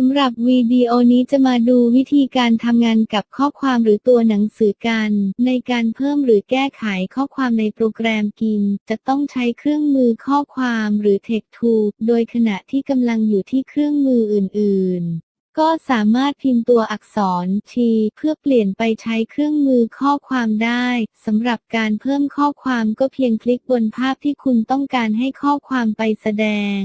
สำหรับวิดีโอนี้จะมาดูวิธีการทำงานกับข้อความหรือตัวหนังสือกัน ในการเพิ่มหรือแก้ไขข้อความในโปรแกรมกิน จะต้องใช้เครื่องมือข้อความหรือ Text Tool โดยขณะที่กำลังอยู่ที่เครื่องมืออื่น ๆก็สามารถพิมพ์ตัวอักษร T เพื่อเปลี่ยนไปใช้เครื่องมือข้อความได้สำหรับการเพิ่มข้อความก็เพียงคลิกบนภาพที่คุณต้องการให้ข้อความไปแสดง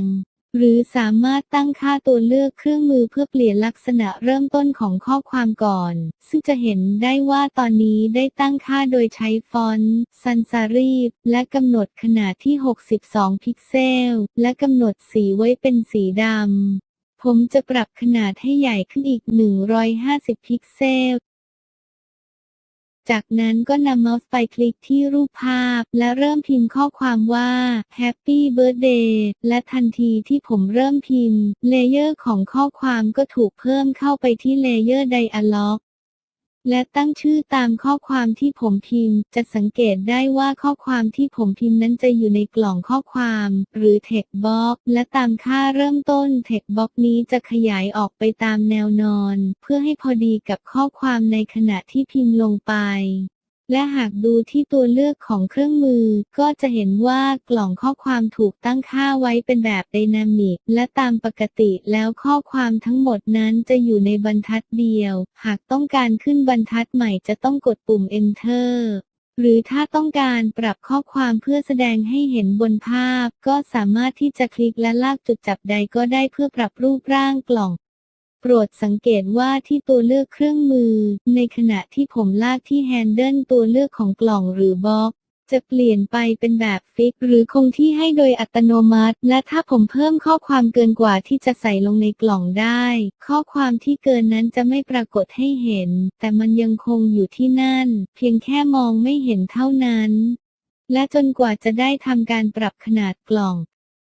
หรือสามารถตั้งค่าตัวเลือกเครื่องมือเพื่อเปลี่ยนลักษณะเริ่มต้นของข้อความก่อน ซึ่งจะเห็นได้ว่าตอนนี้ได้ตั้งค่าโดยใช้ฟอนต์ซันซารีฟและกำหนดขนาดที่ 62 พิกเซล และกำหนดสีไว้เป็นสีดำผมจะปรับขนาดให้ใหญ่ขึ้นอีก 150 พิกเซล จากนั้นก็นำเมาส์ไปคลิกที่รูปภาพ และเริ่มพิมพ์ข้อความว่า Happy Birthday และทันทีที่ผมเริ่มพิมพ์ เลเยอร์ของข้อความก็ถูกเพิ่มเข้าไปที่เลเยอร์ Dialog และตั้งชื่อตามข้อความที่ผมพิมพ์ จะสังเกตได้ว่าข้อความที่ผมพิมพ์นั้นจะอยู่ในกล่องข้อความ หรือ Text Box และตามค่าเริ่มต้น Text Box นี้จะขยายออกไปตามแนวนอน เพื่อให้พอดีกับข้อความในขณะที่พิมพ์ลงไป และหากดูที่ตัวเลือกของเครื่องมือ ก็จะเห็นว่ากล่องข้อความถูกตั้งค่าไว้เป็นแบบไดนามิก และตามปกติแล้วข้อความทั้งหมดนั้นจะอยู่ในบรรทัดเดียว หากต้องการขึ้นบรรทัดใหม่จะต้องกดปุ่ม Enter หรือถ้าต้องการปรับข้อความเพื่อแสดงให้เห็นบนภาพ ก็สามารถที่จะคลิกและลากจุดจับใดก็ได้เพื่อปรับรูปร่างกล่อง โปรดสังเกตว่าที่ตัวเลือกเครื่องมือ ในขณะที่ผมลากที่แฮนเดิลตัวเลือกของกล่องหรือบล็อก จะเปลี่ยนไปเป็นแบบฟิก หรือคงที่ให้โดยอัตโนมัติ และถ้าผมเพิ่มข้อความเกินกว่าที่จะใส่ลงในกล่องได้ ข้อความที่เกินนั้นจะไม่ปรากฏให้เห็น แต่มันยังคงอยู่ที่นั่น เพียงแค่มองไม่เห็นเท่านั้นและจนกว่าจะได้ทำการปรับขนาดกล่อง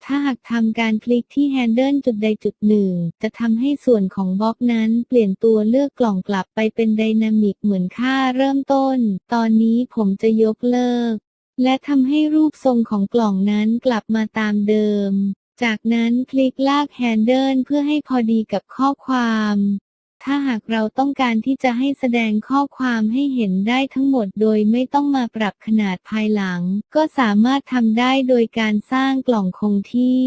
ถ้าหากทำการคลิกที่แฮนเดิลจุดใดจุดหนึ่ง จะทำให้ส่วนของบล็อกนั้นเปลี่ยนตัวเลือกกล่องกลับไปเป็นไดนามิกเหมือนค่าเริ่มต้น ตอนนี้ผมจะยกเลิก และทำให้รูปทรงของกล่องนั้นกลับมาตามเดิม จากนั้นคลิกลากแฮนเดิลเพื่อให้พอดีกับข้อความ ถ้าหากเราต้องการที่จะให้แสดงข้อความให้เห็นได้ทั้งหมดโดยไม่ต้องมาปรับขนาดภายหลัง ก็สามารถทำได้โดยการสร้างกล่องคงที่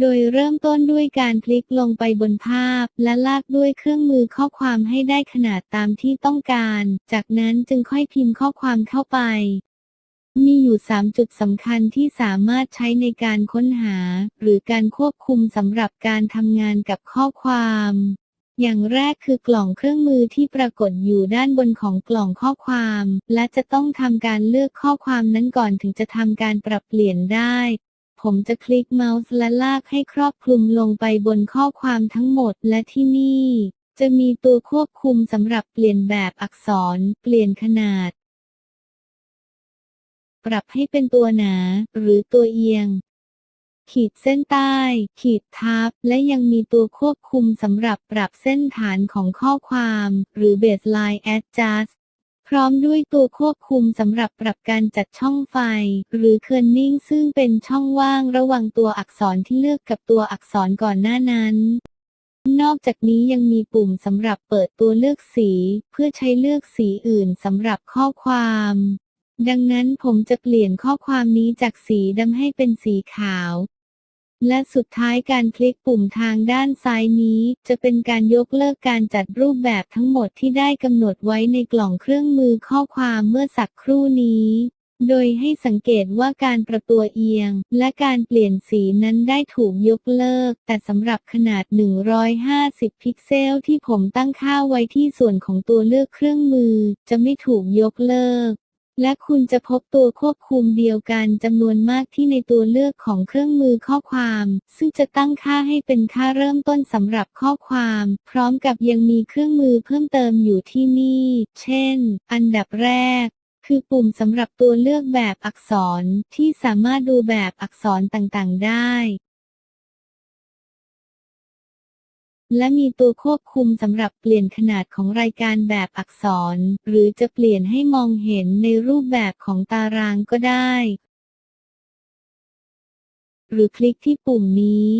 โดยเริ่มต้นด้วยการคลิกลงไปบนภาพ และลากด้วยเครื่องมือข้อความให้ได้ขนาดตามที่ต้องการ จากนั้นจึงค่อยพิมพ์ข้อความเข้าไป มีอยู่ 3 จุดสำคัญที่สามารถใช้ในการค้นหา หรือการควบคุมสำหรับการทำงานกับข้อความ อย่างแรกคือกล่องเครื่องมือที่ปรากฏอยู่ด้านบนของกล่องข้อความ และจะต้องทำการเลือกข้อความนั้นก่อนถึงจะทำการปรับเปลี่ยนได้ ผมจะคลิกเมาส์และลากให้ครอบคลุมลงไปบนข้อความทั้งหมดและที่นี่ จะมีตัวควบคุมสำหรับเปลี่ยนแบบอักษร เปลี่ยนขนาด ปรับให้เป็นตัวหนา หรือตัวเอียง ขีดเส้นใต้ ขีดทับ และยังมีตัวควบคุมสำหรับปรับเส้นฐานของข้อความ หรือ baseline adjust พร้อมด้วยตัวควบคุมสำหรับปรับการจัดช่องไฟ หรือ kerning ซึ่งเป็นช่องว่างระหว่างตัวอักษรที่เลือกกับตัวอักษรก่อนหน้านั้นนอกจากนี้ยังมีปุ่มสำหรับเปิดตัวเลือกสี เพื่อใช้เลือกสีอื่นสำหรับข้อความ ดังนั้นผมจะเปลี่ยนข้อความนี้จากสีดำให้เป็นสีขาว และสุดท้ายการคลิกปุ่มทางด้านซ้ายนี้ จะเป็นการยกเลิกการจัดรูปแบบทั้งหมดที่ได้กำหนดไว้ในกล่องเครื่องมือข้อความเมื่อสักครู่นี้โดยให้สังเกตว่าการประตัวเอียง และการเปลี่ยนสีนั้นได้ถูกยกเลิก แต่สำหรับขนาด 150 พิกเซลที่ผมตั้งค่าไว้ที่ส่วนของตัวเลือกเครื่องมือ จะไม่ถูกยกเลิก และคุณจะพบตัวควบคุมเดียวกันจำนวนมากที่ในตัวเลือกของเครื่องมือข้อความ ซึ่งจะตั้งค่าให้เป็นค่าเริ่มต้นสำหรับข้อความ พร้อมกับยังมีเครื่องมือเพิ่มเติมอยู่ที่นี่ เช่น อันดับแรกคือปุ่มสำหรับตัวเลือกแบบอักษรที่สามารถดูแบบอักษรต่างๆ ได้ และมีตัวควบคุมสำหรับเปลี่ยนขนาดของรายการแบบอักษร หรือจะเปลี่ยนให้มองเห็นในรูปแบบของตารางก็ได้ หรือคลิกที่ปุ่มนี้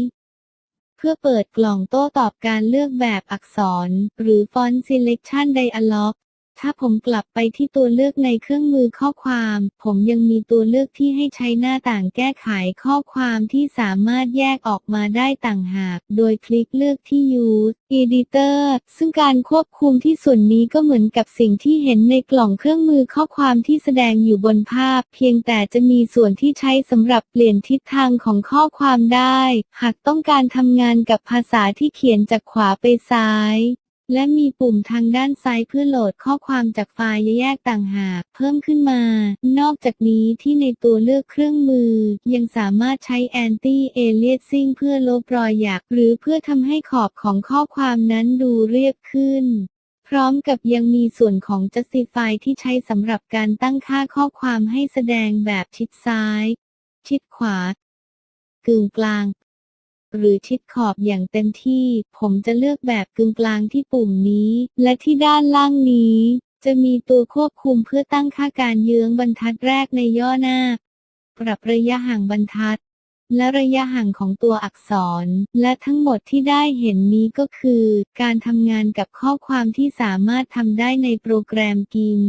เพื่อเปิดกล่องโต้ตอบการเลือกแบบอักษร หรือ Font Selection Dialog ถ้าผมกลับไปที่ตัวเลือกในเครื่องมือข้อความ ผมยังมีตัวเลือกที่ให้ใช้หน้าต่างแก้ไขข้อความที่สามารถแยกออกมาได้ต่างหาก โดยคลิกเลือกที่ Use Editor ซึ่งการควบคุมที่ส่วนนี้ก็เหมือนกับสิ่งที่เห็นในกล่องเครื่องมือข้อความที่แสดงอยู่บนภาพ เพียงแต่จะมีส่วนที่ใช้สำหรับเปลี่ยนทิศทางของข้อความได้ หากต้องการทำงานกับภาษาที่เขียนจากขวาไปซ้าย และมีปุ่มทางด้านซ้ายเพื่อโหลดข้อความจากไฟล์แยกต่างหาก เพิ่มขึ้นมา นอกจากนี้ที่ในตัวเลือกเครื่องมือ ยังสามารถใช้ anti aliasing เพื่อลบรอยหยัก หรือเพื่อทำให้ขอบของข้อความนั้นดูเรียบขึ้นพร้อมกับยังมีส่วนของ justify ที่ใช้สำหรับการตั้งค่าข้อความให้แสดงแบบชิดซ้าย ชิดขวา กึ่งกลาง หรือชิดขอบอย่างเต็มที่ ผมจะเลือกแบบกึ่งกลางที่ปุ่มนี้ และที่ด้านล่างนี้ จะมีตัวควบคุมเพื่อตั้งค่าการเยื้องบรรทัดแรกในย่อหน้า ปรับระยะห่างบรรทัด และระยะห่างของตัวอักษร และทั้งหมดที่ได้เห็นนี้ก็คือ การทำงานกับข้อความที่สามารถทำได้ในโปรแกรมกิม